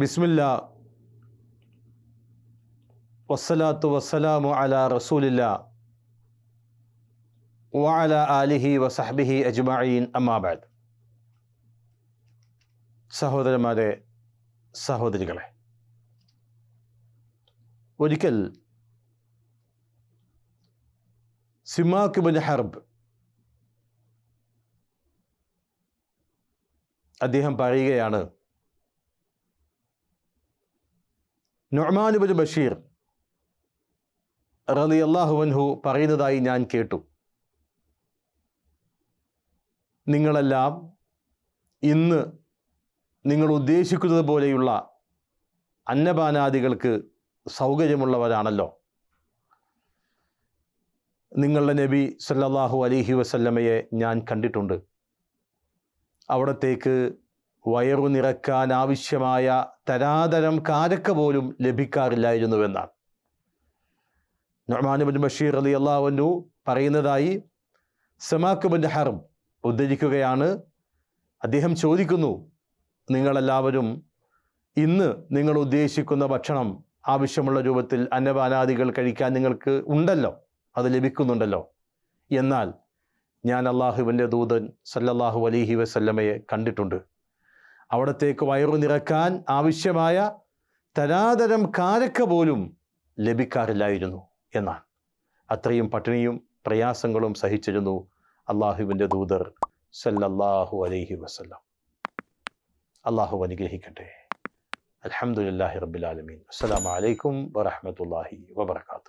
ബിസ്മില്ല. വസ്സലാത്തു വസ്സലാമു അല റസൂലില്ല. വഅല ആലിഹി വസഹബിഹി അജ്മഈൻ അമ്മാബാദ് സഹോദരന്മാരെ സഹോദരികളെ ഒരിക്കൽ സിമാക്ക് ബിൻ ഹർബ് അദ്ദേഹം പറയുകയാണ് നൊമാനുബിൻ ബഷീർ റലി അള്ളാഹുവൻഹു പറയുന്നതായി ഞാൻ കേട്ടു. നിങ്ങളെല്ലാം ഇന്ന് നിങ്ങൾ ഉദ്ദേശിക്കുന്നത് പോലെയുള്ള അന്നപാനാദികൾക്ക് സൗകര്യമുള്ളവരാണല്ലോ. നിങ്ങളുടെ നബി സല്ലാഹു അലിഹി വസല്ലമയെ ഞാൻ കണ്ടിട്ടുണ്ട്. അവിടത്തേക്ക് വയറു നിറക്കാൻ ആവശ്യമായ തരാതരം കാരക്ക പോലും ലഭിക്കാറില്ലായിരുന്നുവെന്നാണ്. നൊമാനുബിൻ ബഷീർ അലി അള്ളാഹുനു പറയുന്നതായി സമാക്കുബിൻ ഹറും ഉദ്ധരിക്കുകയാണ്. അദ്ദേഹം ചോദിക്കുന്നു നിങ്ങളെല്ലാവരും ഇന്ന് നിങ്ങൾ ഉദ്ദേശിക്കുന്ന ഭക്ഷണം ആവശ്യമുള്ള രൂപത്തിൽ അന്നപാനാദികൾ കഴിക്കാൻ നിങ്ങൾക്ക് ഉണ്ടല്ലോ? അത് ലഭിക്കുന്നുണ്ടല്ലോ? എന്നാൽ ഞാൻ അള്ളാഹുവിന്റെ ദൂതൻ സല്ലല്ലാഹു അലഹി വസല്ലമയെ കണ്ടിട്ടുണ്ട്. അവിടത്തേക്ക് വയറു നിറക്കാൻ ആവശ്യമായ തരാതരം കാരക്ക പോലും ലഭിക്കാറില്ലായിരുന്നു എന്നാണ്. അത്രയും പട്ടിണിയും പ്രയാസങ്ങളും സഹിച്ചിരുന്നു അള്ളാഹുവിന്റെ ദൂതർ സല്ലല്ലാഹു അലൈഹി വസല്ലം. അള്ളാഹു അനുഗ്രഹിക്കട്ടെ. അലഹമുല്ലാഹി റബ്ബിലാലമീൻ അസ്സലാമു അലൈക്കും വറഹമത്തല്ലാഹി വബർക്കാത്തു